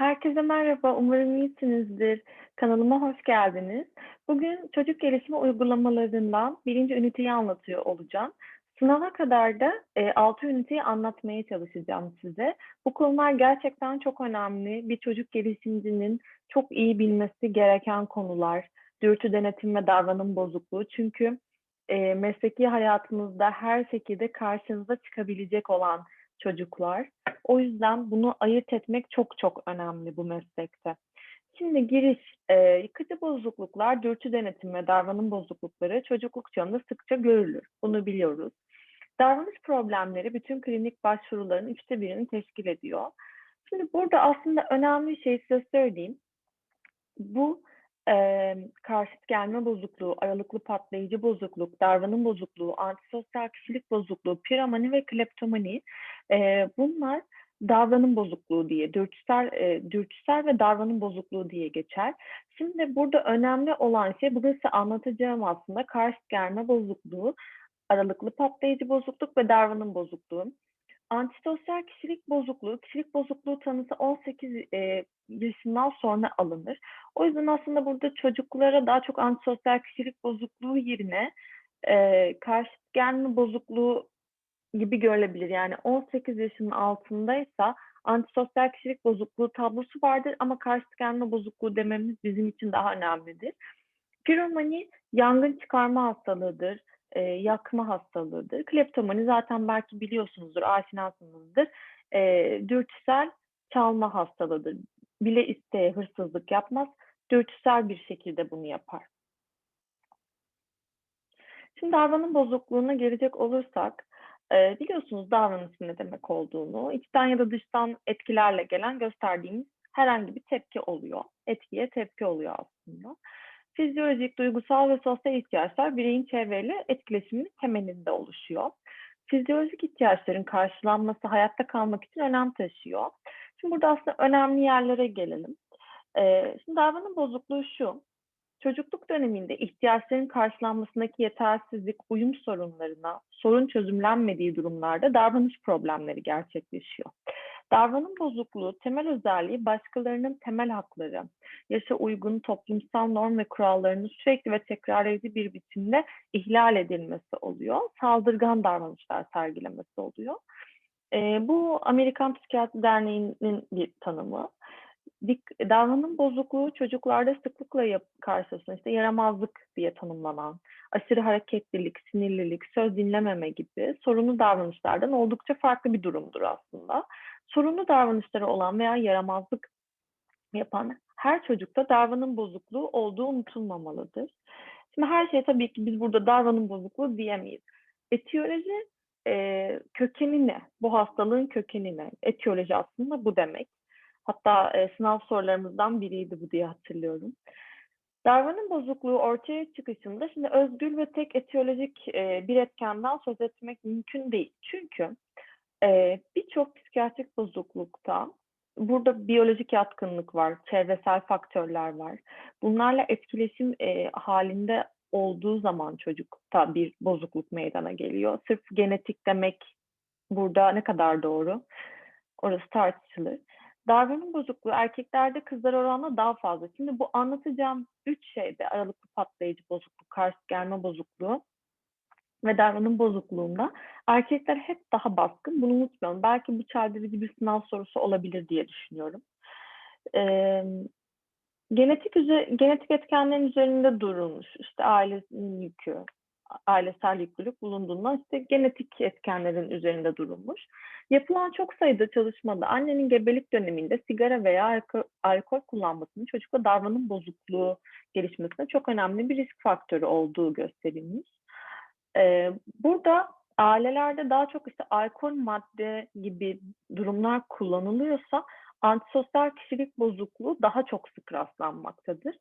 Herkese merhaba, umarım iyisinizdir. Kanalıma hoş geldiniz. Bugün çocuk gelişimi uygulamalarından birinci üniteyi anlatıyor olacağım. Sınava kadar da e, 6 üniteyi anlatmaya çalışacağım size. Bu konular gerçekten çok önemli. Bir çocuk gelişimcinin çok iyi bilmesi gereken konular. Dürtü denetim ve davranım bozukluğu. Çünkü e, mesleki hayatımızda her şekilde karşınıza çıkabilecek olan çocuklar. O yüzden bunu ayırt etmek çok çok önemli bu meslekte. Şimdi giriş, e, yıkıcı bozukluklar, dürtü denetim ve davranım bozuklukları çocukluk çağında sıkça görülür. Bunu biliyoruz. Davranış problemleri bütün klinik başvuruların üçte birini teşkil ediyor. Şimdi burada aslında önemli şey size söyleyeyim. Bu e, karşıt gelme bozukluğu, aralıklı patlayıcı bozukluk, davranım bozukluğu, antisosyal kişilik bozukluğu, piramani ve kleptomani e, bunlar davranım bozukluğu diye, dürtüsel, e, dürtüsel ve davranım bozukluğu diye geçer. Şimdi burada önemli olan şey, bugün size anlatacağım aslında karşıt gelme bozukluğu, aralıklı patlayıcı bozukluk ve davranım bozukluğu. Antisosyal kişilik bozukluğu, kişilik bozukluğu tanısı 18 e, yaşından sonra alınır. O yüzden aslında burada çocuklara daha çok antisosyal kişilik bozukluğu yerine e, karşıt gelme bozukluğu gibi görülebilir. Yani 18 yaşının altındaysa antisosyal kişilik bozukluğu tablosu vardır ama karşıt gelme bozukluğu dememiz bizim için daha önemlidir. Piromani yangın çıkarma hastalığıdır, e, yakma hastalığıdır. Kleptomani zaten belki biliyorsunuzdur, aşinasınızdır. E, dürtüsel çalma hastalığıdır. Bile isteye hırsızlık yapmaz, dürtüsel bir şekilde bunu yapar. Şimdi davranım bozukluğuna gelecek olursak, e, biliyorsunuz davranışın ne demek olduğunu, içten ya da dıştan etkilerle gelen gösterdiğimiz herhangi bir tepki oluyor. Etkiye tepki oluyor aslında. Fizyolojik, duygusal ve sosyal ihtiyaçlar bireyin çevreyle etkileşiminin temelinde oluşuyor. Fizyolojik ihtiyaçların karşılanması hayatta kalmak için önem taşıyor. Şimdi burada aslında önemli yerlere gelelim. Ee, şimdi davranım bozukluğu şu. Çocukluk döneminde ihtiyaçların karşılanmasındaki yetersizlik, uyum sorunlarına, sorun çözümlenmediği durumlarda davranış problemleri gerçekleşiyor. Davranım bozukluğu temel özelliği başkalarının temel hakları, yaşa uygun toplumsal norm ve kurallarını sürekli ve tekrar edici bir biçimde ihlal edilmesi oluyor. Saldırgan davranışlar sergilemesi oluyor. E, bu Amerikan Psikiyatri Derneği'nin bir tanımı. Dik, davranım bozukluğu çocuklarda sıklıkla yap, karşılaşılan işte yaramazlık diye tanımlanan, aşırı hareketlilik, sinirlilik, söz dinlememe gibi sorunlu davranışlardan oldukça farklı bir durumdur aslında. Sorunlu davranışları olan veya yaramazlık yapan her çocukta davranım bozukluğu olduğu unutulmamalıdır. Şimdi her şey tabii ki biz burada davranım bozukluğu diyemeyiz. Etiyoloji e, kökeni ne? Bu hastalığın kökeni ne? Etiyoloji aslında bu demek. Hatta e, sınav sorularımızdan biriydi bu diye hatırlıyorum. Davranım bozukluğu ortaya çıkışında şimdi özgül ve tek etiyolojik e, bir etkenden söz etmek mümkün değil. Çünkü e, birçok psikiyatrik bozuklukta burada biyolojik yatkınlık var, çevresel faktörler var. Bunlarla etkileşim e, halinde olduğu zaman çocukta bir bozukluk meydana geliyor. Sırf genetik demek burada ne kadar doğru? Orası tartışılır. Davranım bozukluğu erkeklerde kızlar oranla daha fazla. Şimdi bu anlatacağım üç şeyde aralıklı patlayıcı bozukluk, karşı gelme bozukluğu ve davranım bozukluğunda erkekler hep daha baskın. Bunu unutmayalım. Belki bu çeldirici bir sınav sorusu olabilir diye düşünüyorum. Ee, genetik genetik etkenlerin üzerinde durulmuş. İşte ailesinin yükü, ailesel yüklülük bulunduğundan işte genetik etkenlerin üzerinde durulmuş. Yapılan çok sayıda çalışmada annenin gebelik döneminde sigara veya alkol, alkol kullanmasının çocukta davranım bozukluğu gelişmesine çok önemli bir risk faktörü olduğu gösterilmiş. Ee, burada ailelerde daha çok işte alkol madde gibi durumlar kullanılıyorsa antisosyal kişilik bozukluğu daha çok sık rastlanmaktadır.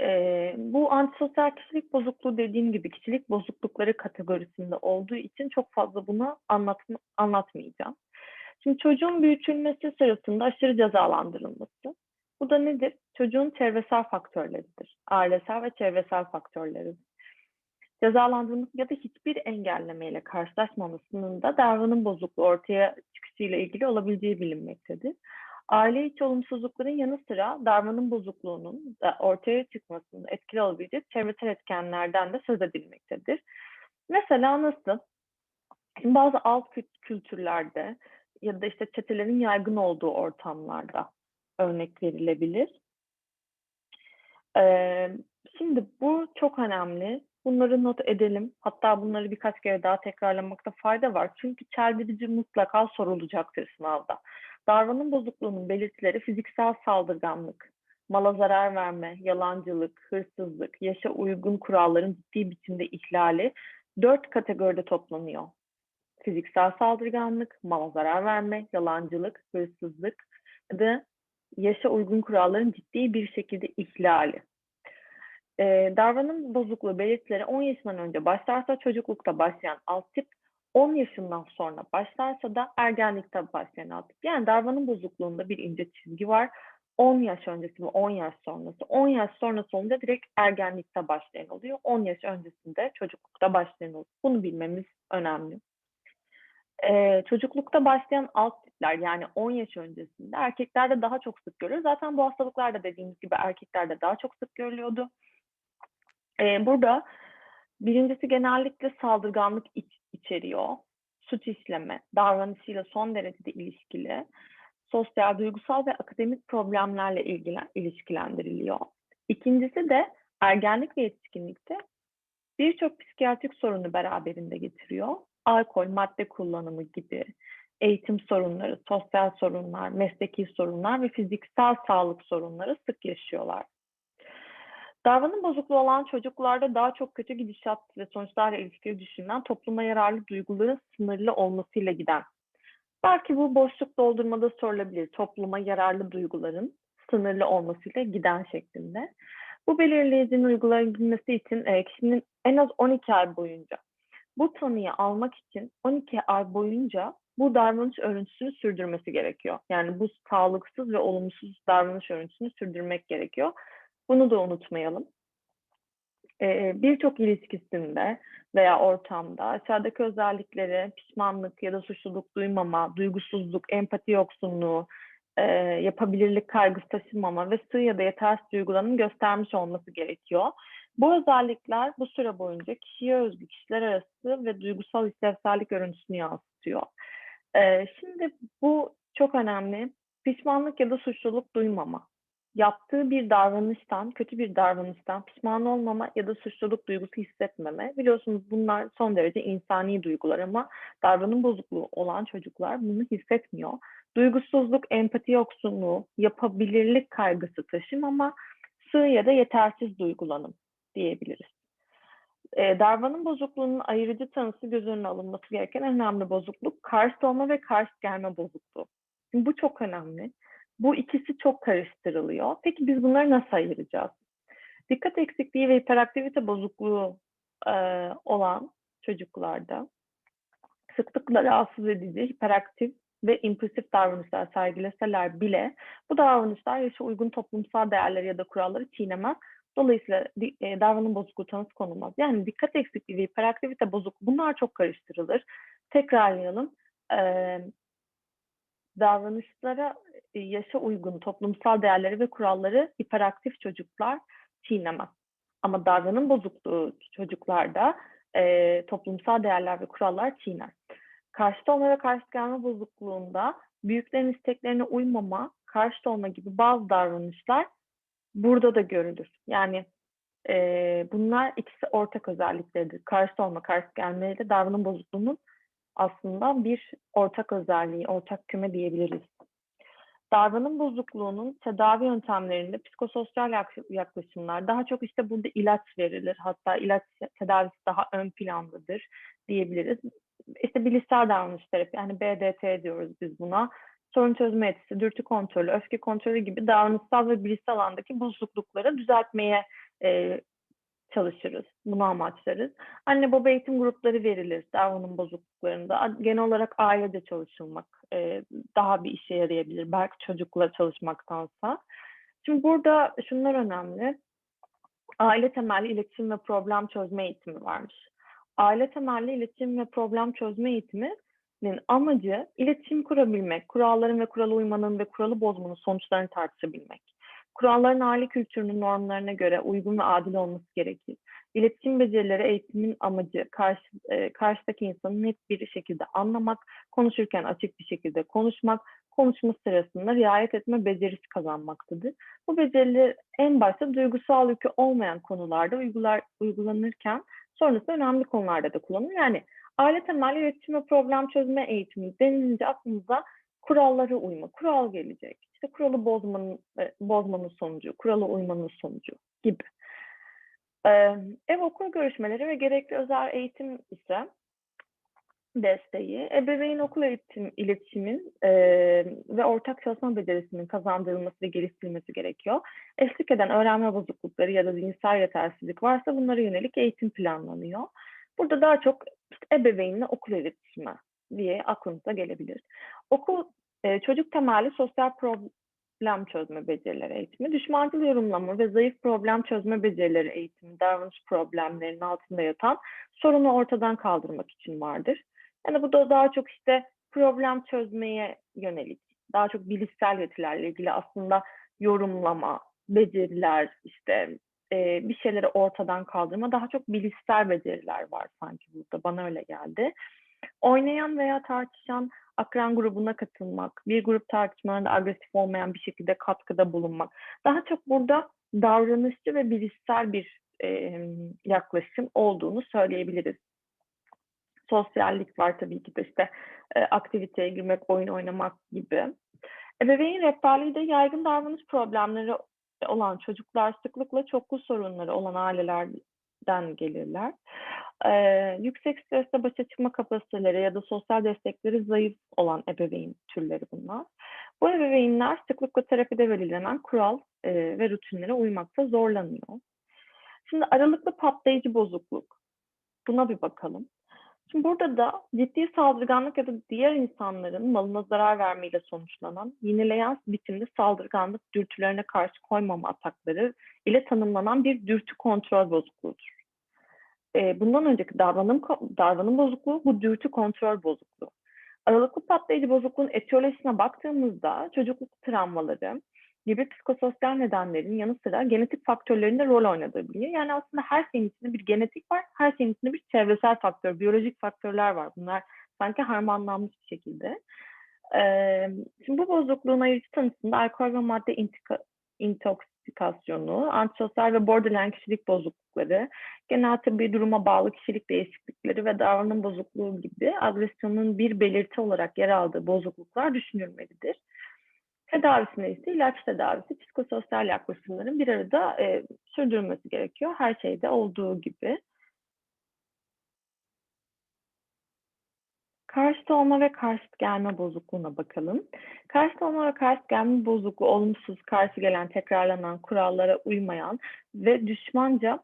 Ee, bu antisosyal kişilik bozukluğu dediğim gibi kişilik bozuklukları kategorisinde olduğu için çok fazla bunu anlatma, anlatmayacağım. Şimdi çocuğun büyütülmesi sırasında aşırı cezalandırılması. Bu da nedir? Çocuğun çevresel faktörleridir. Ailesel ve çevresel faktörleridir cezalandırılması ya da hiçbir engellemeyle karşılaşmamasının da davranım bozukluğu ortaya çıkışıyla ilgili olabileceği bilinmektedir. Aile içi olumsuzlukların yanı sıra davranım bozukluğunun da ortaya çıkmasında etkili olabilecek çevresel etkenlerden de söz edilmektedir. Mesela nasıl? Şimdi bazı alt kültürlerde ya da işte çetelerin yaygın olduğu ortamlarda örnek verilebilir. Ee, şimdi bu çok önemli. Bunları not edelim. Hatta bunları birkaç kere daha tekrarlamakta fayda var. Çünkü çeldirici mutlaka sorulacaktır sınavda. Davranım bozukluğunun belirtileri fiziksel saldırganlık, mala zarar verme, yalancılık, hırsızlık, yaşa uygun kuralların ciddi biçimde ihlali dört kategoride toplanıyor. Fiziksel saldırganlık, mala zarar verme, yalancılık, hırsızlık ve yaşa uygun kuralların ciddi bir şekilde ihlali. Ee, davranım bozukluğu belirtileri 10 yaşından önce başlarsa çocuklukta başlayan alt tip, 10 yaşından sonra başlarsa da ergenlikte başlayan alt tip. Yani davranım bozukluğunda bir ince çizgi var. 10 yaş öncesi ve 10 yaş sonrası. 10 yaş sonrası olunca direkt ergenlikte başlayan oluyor. 10 yaş öncesinde çocuklukta başlayan oluyor. Bunu bilmemiz önemli. Ee, çocuklukta başlayan alt tipler yani 10 yaş öncesinde erkeklerde daha çok sık görülür. Zaten bu hastalıklar da dediğimiz gibi erkeklerde daha çok sık görülüyordu. Ee, burada birincisi genellikle saldırganlık iç, içeriyor. Suç işleme, davranışıyla son derecede ilişkili, sosyal, duygusal ve akademik problemlerle ilgilen, ilişkilendiriliyor. İkincisi de ergenlik ve yetişkinlikte birçok psikiyatrik sorunu beraberinde getiriyor. Alkol, madde kullanımı gibi eğitim sorunları, sosyal sorunlar, mesleki sorunlar ve fiziksel sağlık sorunları sık yaşıyorlar. Davranım bozukluğu olan çocuklarda daha çok kötü gidişat ve sonuçlarla ilişkili düşünülen topluma yararlı duyguların sınırlı olmasıyla giden. Belki bu boşluk doldurmada sorulabilir. Topluma yararlı duyguların sınırlı olmasıyla giden şeklinde. Bu belirleyici duyguların bilmesi için e, kişinin en az 12 ay boyunca bu tanıyı almak için 12 ay boyunca bu davranış örüntüsünü sürdürmesi gerekiyor. Yani bu sağlıksız ve olumsuz davranış örüntüsünü sürdürmek gerekiyor. Bunu da unutmayalım. Birçok ilişkisinde veya ortamda aşağıdaki özellikleri pişmanlık ya da suçluluk duymama, duygusuzluk, empati yoksunluğu, e, yapabilirlik kaygısı taşımama ve sığ ya da yetersiz duygularının göstermiş olması gerekiyor. Bu özellikler bu süre boyunca kişiye özgü kişiler arası ve duygusal işlevsellik örüntüsünü yansıtıyor. Ee, şimdi bu çok önemli. Pişmanlık ya da suçluluk duymama yaptığı bir davranıştan, kötü bir davranıştan pişman olmama ya da suçluluk duygusu hissetmeme. Biliyorsunuz bunlar son derece insani duygular ama davranım bozukluğu olan çocuklar bunu hissetmiyor. Duygusuzluk, empati yoksunluğu, yapabilirlik kaygısı taşımama, sığ ya da yetersiz duygulanım diyebiliriz. E, davranım bozukluğunun ayırıcı tanısı göz önüne alınması gereken önemli bozukluk karşı olma ve karşı gelme bozukluğu. Şimdi bu çok önemli. Bu ikisi çok karıştırılıyor. Peki biz bunları nasıl ayıracağız? Dikkat eksikliği ve hiperaktivite bozukluğu e, olan çocuklarda sıklıkla rahatsız edici, hiperaktif ve impulsif davranışlar sergileseler bile bu davranışlar yaşa uygun toplumsal değerleri ya da kuralları çiğnemez. Dolayısıyla e, davranım bozukluğu tanısı konulmaz. Yani dikkat eksikliği ve hiperaktivite bozuk bunlar çok karıştırılır. Tekrarlayalım. E, davranışlara e, yaşa uygun toplumsal değerleri ve kuralları hiperaktif çocuklar çiğnemez. Ama davranım bozukluğu çocuklarda e, toplumsal değerler ve kurallar çiğner. Karşıt olma ve karşıt gelme bozukluğunda büyüklerin isteklerine uymama, karşıt olma gibi bazı davranışlar burada da görülür. Yani e, bunlar ikisi ortak özellikleridir. Karşıt olma, karşıt gelme ile davranım bozukluğunun aslında bir ortak özelliği, ortak küme diyebiliriz. Davranım bozukluğunun tedavi yöntemlerinde psikososyal yaklaşımlar daha çok işte burada ilaç verilir. Hatta ilaç tedavisi daha ön plandadır diyebiliriz. İşte bilişsel davranış terapi yani BDT diyoruz biz buna. Sorun çözme yetisi, dürtü kontrolü, öfke kontrolü gibi davranışsal ve bilişsel alandaki bozuklukları düzeltmeye e, çalışırız. Bunu amaçlarız. Anne baba eğitim grupları verilir davranım bozukluklarında. Genel olarak ailede çalışılmak e, daha bir işe yarayabilir. Belki çocukla çalışmaktansa. Şimdi burada şunlar önemli. Aile temelli iletişim ve problem çözme eğitimi varmış. Aile temelli iletişim ve problem çözme eğitimi amacı iletişim kurabilmek, kuralların ve kurala uymanın ve kuralı bozmanın sonuçlarını tartışabilmek. Kuralların aile kültürünün normlarına göre uygun ve adil olması gerekir. İletişim becerileri eğitimin amacı karşı, e, karşıdaki insanı net bir şekilde anlamak, konuşurken açık bir şekilde konuşmak, konuşma sırasında riayet etme becerisi kazanmaktadır. Bu beceriler en başta duygusal yükü olmayan konularda uygular, uygulanırken sonrasında önemli konularda da kullanılır. Yani aile temelli iletişim ve problem çözme eğitimi denilince aklımıza kurallara uyma, kural gelecek. İşte kuralı bozmanın, e, bozmanın sonucu, kurala uymanın sonucu gibi. Ev okul görüşmeleri ve gerekli özel eğitim ise desteği, ebeveyn okul eğitim iletişimin e, ve ortak çalışma becerisinin kazandırılması ve geliştirilmesi gerekiyor. Eşlik eden öğrenme bozuklukları ya da zihinsel yetersizlik varsa bunlara yönelik eğitim planlanıyor. Burada daha çok işte ebeveynle okul iletişimi diye aklınıza gelebilir. Okul e, çocuk temelli sosyal problem çözme becerileri eğitimi, düşmancıl yorumlama ve zayıf problem çözme becerileri eğitimi, davranış problemlerinin altında yatan sorunu ortadan kaldırmak için vardır. Yani bu da daha çok işte problem çözmeye yönelik, daha çok bilişsel yetilerle ilgili aslında yorumlama, beceriler, işte e, bir şeyleri ortadan kaldırma, daha çok bilişsel beceriler var sanki burada. Bana öyle geldi. Oynayan veya tartışan akran grubuna katılmak, bir grup tartışmalarında agresif olmayan bir şekilde katkıda bulunmak. Daha çok burada davranışçı ve bilişsel bir e, yaklaşım olduğunu söyleyebiliriz. Sosyallik var tabii ki de işte e, aktiviteye girmek, oyun oynamak gibi. Ebeveyn rehberliği de yaygın davranış problemleri olan çocuklar sıklıkla çoklu sorunları olan ailelerden gelirler. Ee, yüksek stresle başa çıkma kapasiteleri ya da sosyal destekleri zayıf olan ebeveyn türleri bunlar. Bu ebeveynler sıklıkla terapide verilen kural e, ve rutinlere uymakta zorlanıyor. Şimdi aralıklı patlayıcı bozukluk. Buna bir bakalım. Şimdi burada da ciddi saldırganlık ya da diğer insanların malına zarar vermeyle sonuçlanan, yenileyen biçimde saldırganlık dürtülerine karşı koymama atakları ile tanımlanan bir dürtü kontrol bozukluğudur. Ee, bundan önceki davranım, davranım bozukluğu bu dürtü kontrol bozukluğu. Aralıklı patlayıcı bozukluğun etiyolojisine baktığımızda çocukluk travmaları, gibi psikososyal nedenlerin yanı sıra genetik faktörlerin de rol oynadığı biliniyor. Yani aslında her şeyin içinde bir genetik var, her şeyin içinde bir çevresel faktör, biyolojik faktörler var. Bunlar sanki harmanlanmış bir şekilde. Ee, şimdi bu bozukluğun ayırıcı tanısında alkol ve madde intika, intoksikasyonu, antisosyal ve borderline kişilik bozuklukları, genel tıbbi duruma bağlı kişilik değişiklikleri ve davranım bozukluğu gibi agresyonun bir belirti olarak yer aldığı bozukluklar düşünülmelidir. Tedavisinde ise ilaç tedavisi, psikososyal yaklaşımların bir arada e, sürdürülmesi gerekiyor. Her şeyde olduğu gibi. Karşıt olma ve karşıt gelme bozukluğuna bakalım. Karşıt olma ve karşıt gelme bozukluğu olumsuz, karşı gelen, tekrarlanan, kurallara uymayan ve düşmanca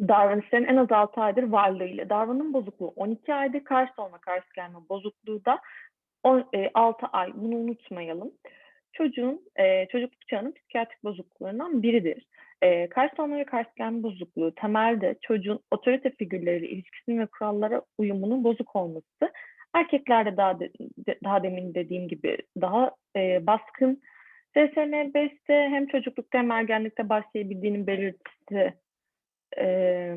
davranışların en az 6 aydır varlığıyla. Davranım bozukluğu 12 aydır, karşıt olma, karşıt gelme bozukluğu da 6 e, ay bunu unutmayalım. Çocuğun e, çocukluk çağının psikiyatrik bozukluklarından biridir. E, karşı ve gelme bozukluğu temelde çocuğun otorite figürleriyle ilişkisinin ve kurallara uyumunun bozuk olması. Erkeklerde daha de, daha demin dediğim gibi daha e, baskın DSM-5'te hem çocuklukta hem ergenlikte başlayabildiğinin belirtisi e,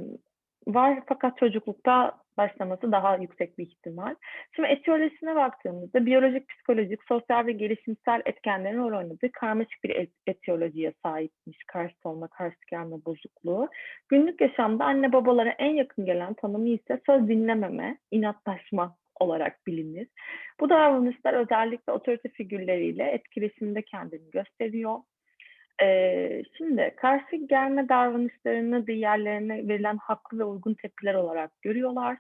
var fakat çocuklukta başlaması daha yüksek bir ihtimal. Şimdi etiyolojisine baktığımızda biyolojik, psikolojik, sosyal ve gelişimsel etkenlerin rol oynadığı karmaşık bir etiyolojiye sahipmiş karşıt olma, karşı gelme bozukluğu. Günlük yaşamda anne babalara en yakın gelen tanımı ise söz dinlememe, inatlaşma olarak bilinir. Bu davranışlar özellikle otorite figürleriyle etkileşimde kendini gösteriyor. Ee, şimdi karşı gelme davranışlarını diğerlerine verilen haklı ve uygun tepkiler olarak görüyorlar.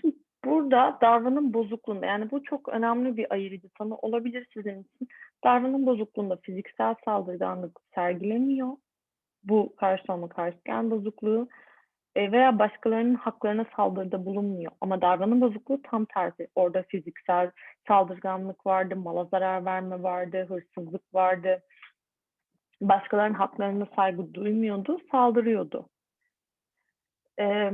Şimdi burada davranım bozukluğunda yani bu çok önemli bir ayırıcı tanı olabilir sizin için. Davranım bozukluğunda fiziksel saldırganlık sergilemiyor. Bu karşı olma karşı gelme bozukluğu e, veya başkalarının haklarına saldırıda bulunmuyor. Ama davranım bozukluğu tam tersi. Orada fiziksel saldırganlık vardı, mala zarar verme vardı, hırsızlık vardı başkalarının haklarına saygı duymuyordu, saldırıyordu. Ee,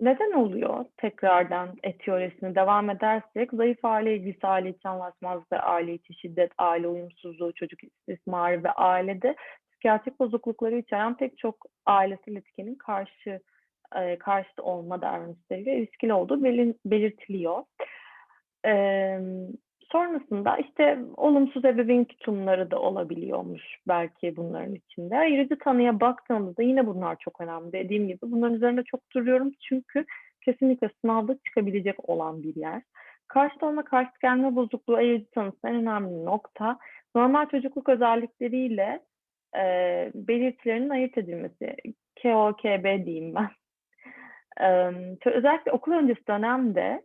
Neden oluyor? Tekrardan et teorisine devam edersek zayıf aile ilgisi, aile içi anlaşmazlık ve aile içi şiddet, aile uyumsuzluğu, çocuk istismarı ve ailede psikiyatrik bozuklukları içeren pek çok ailesel etkenin karşı e, karşıtı olma davranışlarıyla ilişkili olduğu belirtiliyor. Eee, sonrasında işte olumsuz ebeveyn tutumları da olabiliyormuş belki bunların içinde. Ayırıcı tanıya baktığımızda yine bunlar çok önemli. Dediğim gibi bunların üzerinde çok duruyorum çünkü kesinlikle sınavda çıkabilecek olan bir yer. Karşıt olma, karşıt gelme bozukluğu ayırıcı tanısının en önemli nokta. Normal çocukluk özellikleriyle eee belirtilerinin ayırt edilmesi. KOKB diyeyim ben. Emm, özellikle okul öncesi dönemde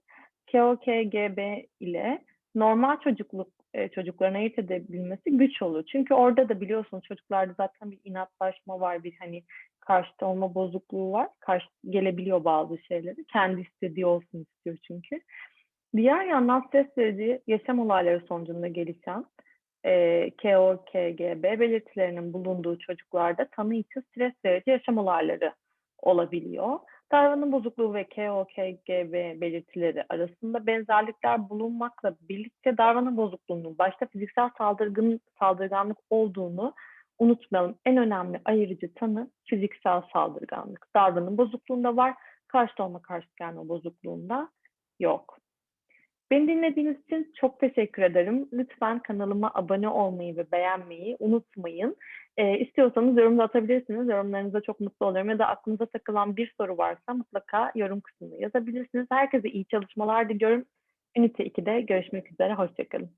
KOKGB ile normal çocukluk eee, çocukların ayırt edebilmesi güç olur. Çünkü orada da biliyorsunuz çocuklarda zaten bir inatlaşma var, bir hani karşıt olma bozukluğu var. Karşıt gelebiliyor bazı şeyleri. Kendi istediği olsun istiyor çünkü. Diğer yandan stres verici yaşam olayları sonucunda gelişen eee, KOKGB belirtilerinin bulunduğu çocuklarda tanı için stres verici yaşam olayları olabiliyor. Davranım bozukluğu ve KOKGB belirtileri arasında benzerlikler bulunmakla birlikte davranım bozukluğunun başta fiziksel saldırgın, saldırganlık olduğunu unutmayalım. En önemli ayırıcı tanı fiziksel saldırganlık. Davranım bozukluğunda var, karşıt olma karşıt gelme bozukluğunda yok. Beni dinlediğiniz için çok teşekkür ederim. Lütfen kanalıma abone olmayı ve beğenmeyi unutmayın. Eee, istiyorsanız yorum da atabilirsiniz. Yorumlarınıza çok mutlu olurum ya da aklınıza takılan bir soru varsa mutlaka yorum kısmına yazabilirsiniz. Herkese iyi çalışmalar diliyorum. Ünite 2'de görüşmek üzere, hoşça kalın.